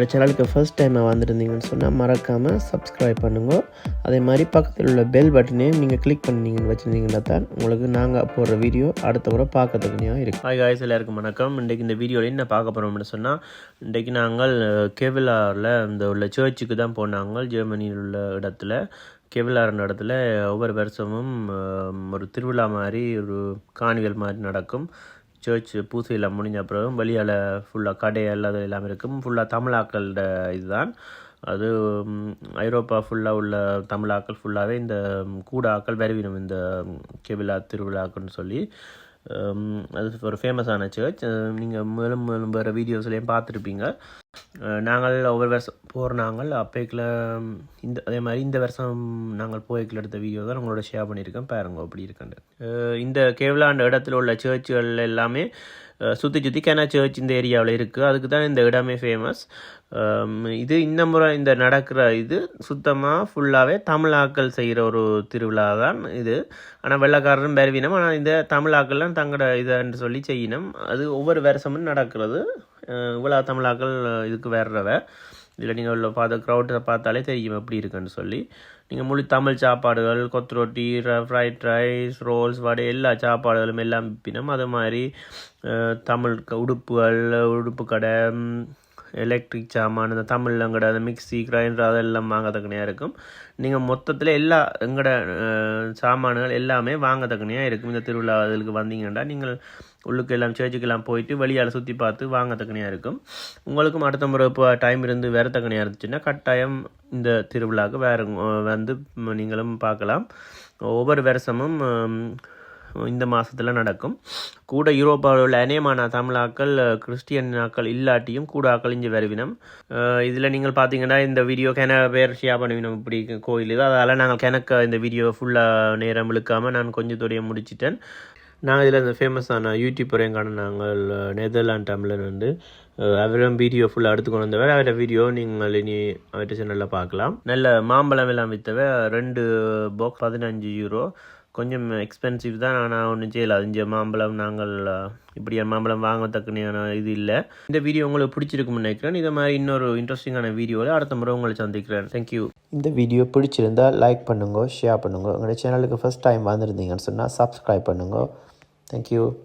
எங்களோட சேனலுக்கு first time வந்திருந்தீங்கன்னு சொன்னால் மறக்காமல் சப்ஸ்கிரைப் பண்ணுங்க. அதே மாதிரி பக்கத்தில் உள்ள பெல் பட்டனையும் நீங்கள் கிளிக் பண்ணீங்கன்னு வச்சுருந்தீங்கன்னா தான் உங்களுக்கு நாங்கள் போடுற வீடியோ அடுத்த முறை பார்க்கறதுக்குனியாக இருக்குது ஹாய் காய்ஸ் எல்லாருக்கும் வணக்கம். இன்றைக்கு இந்த வீடியோவில் என்ன பார்க்க போகிறோம்னு சொன்னால் இன்றைக்கு நாங்கள் கெவிலாரில் இந்த உள்ள சர்ச்சுக்கு தான் போனாங்க. ஜெர்மனியில் உள்ள இடத்துல கெவிலார்ன்ற இடத்துல ஒவ்வொரு வருஷமும் ஒரு திருவிழா மாதிரி ஒரு காணிகள் மாதிரி நடக்கும். சர்ச் பூசையில் முடிஞ்ச பிறகு வெளியால் ஃபுல்லாக கடையால் அது எல்லாம் இருக்கும். ஃபுல்லாக தமிழாக்களோட இதுதான். அது ஐரோப்பா ஃபுல்லாக உள்ள தமிழாக்கள் ஃபுல்லாகவே இந்த கூடாக்கள் வருவினம் இந்த கெவிழா திருவிழாக்குன்னு சொல்லி அது ஒரு ஃபேமஸான சர்ச் நீங்கள் மேலும் மேலும் வேறு வீடியோஸ்லேயும் பார்த்துருப்பீங்க. நாங்கள் ஒவ்வொரு வருஷம் போகிற நாங்கள் அப்பேக்கில் இந்த அதே மாதிரி இந்த வருஷம் நாங்கள் போய்க்கில் எடுத்த வீடியோ தான் உங்களோட ஷேர் பண்ணியிருக்கேன். பாருங்க அப்படி இருக்குன்னு. இந்த கேவலாண்ட இடத்துல உள்ள சர்ச்சுகள் எல்லாமே சுற்றி சுற்றி கேனா சர்ச் இந்த ஏரியாவில் இருக்குது அதுக்கு தான் இந்த இடமே ஃபேமஸ் இது இந்த முறை இந்த நடக்கிற இது சுத்தமாக ஃபுல்லாகவே தமிழாக்கள் செய்கிற ஒரு திருவிழா தான் இது. ஆனால் வெள்ளக்காரரும் பெருவினம். ஆனால் இந்த தமிழாக்கள்லாம் தங்களோட இதைன்னு சொல்லி செய்யணும் அது ஒவ்வொரு வருஷமும் நடக்கிறது. இவ்வளோ தமிழாக்கள் இதுக்கு வேறுறவ இதில் நீங்கள் உள்ள பார்த்த க்ரௌட்டை பார்த்தாலே தெரியும் எப்படி இருக்குன்னு சொல்லி. நீங்கள் முழு தமிழ் சாப்பாடுகள் கொத்து ரொட்டி ஃப்ரைட் ரைஸ் ரோல்ஸ் வடை எல்லா சாப்பாடுகளும் எல்லாம் விற்பினோம் அது மாதிரி தமிழ் உடுப்புகள் உடுப்பு கடை எலக்ட்ரிக் சாமான் இந்த தமிழில் எங்கட அந்த மிக்ஸி கிரைண்டர் அதெல்லாம் வாங்கத்தக்கனையாக இருக்கும். நீங்கள் மொத்தத்தில் எல்லா எங்கட சாமான்கள் எல்லாமே வாங்கத்தக்கனையாக இருக்கும். இந்த திருவிழா இதுக்கு வந்தீங்கன்னா நீங்கள் உள்ளுக்கு எல்லாம் சேர்ச்சுக்கெல்லாம் போயிட்டு வெளியால் சுற்றி பார்த்து வாங்கத்தக்கனையாக இருக்கும். உங்களுக்கும் அடுத்த முறை இப்போ டைம் இருந்து வேறத்தக்கனையாக இருந்துச்சுன்னா கட்டாயம் இந்த திருவிழாவுக்கு வேறு வந்து நீங்களும் பார்க்கலாம். ஒவ்வொரு வருஷமும் இந்த மாதத்தில் நடக்கும். கூட யூரோப்பாவில் உள்ள அநேமான தமிழாக்கள் கிறிஸ்டியனாக்கள் இல்லாட்டியும் கூட ஆக்கள் இங்கே வருவினம் இதில் நீங்கள் பார்த்தீங்கன்னா இந்த வீடியோ கென பேர் ஷேர் பண்ணுவினோம் இப்படி கோயில் இது. அதனால் நாங்கள் கணக்க இந்த வீடியோ ஃபுல்லாக நேரம் இழுக்காமல் நான் கொஞ்சத்தோடைய முடிச்சிட்டேன். நாங்கள் இதில் இந்த ஃபேமஸான யூடியூப்பரையும் காண நாங்கள் நெதர்லாண்ட் தமிழன் வந்து. அவரும் வீடியோ ஃபுல்லாக எடுத்து கொண்டு வந்தவர். அவரோட வீடியோ நீங்கள் இனி அவர்கிட்ட சேனலில் பார்க்கலாம். நல்ல மாம்பழம் எல்லாம் விற்றவ ரெண்டு பாக்ஸ் பதினஞ்சு யூரோ கொஞ்சம் எக்ஸ்பென்சிவ் தான். ஆனால் ஒன்றும் செய்யல. அஞ்சு மாம்பழம் நாங்கள் அஹ், இப்படியான மாம்பழம் வாங்கத்தக்கனையான இது இல்லை. இந்த வீடியோ உங்களுக்கு பிடிச்சிருக்கும்னு நினைக்கிறேன். இதை மாதிரி இன்னொரு இன்ட்ரெஸ்டிங்கான வீடியோவில் அடுத்த முறை உங்களை சந்திக்கிறேன். தேங்க்யூ இந்த வீடியோ பிடிச்சிருந்தா லைக் பண்ணுங்க ஷேர் பண்ணுங்க. உங்களோட சேனலுக்கு ஃபர்ஸ்ட் டைம் வந்திருந்தீங்கன்னு சொன்னால் சப்ஸ்கிரைப் பண்ணுங்க. தேங்க்யூ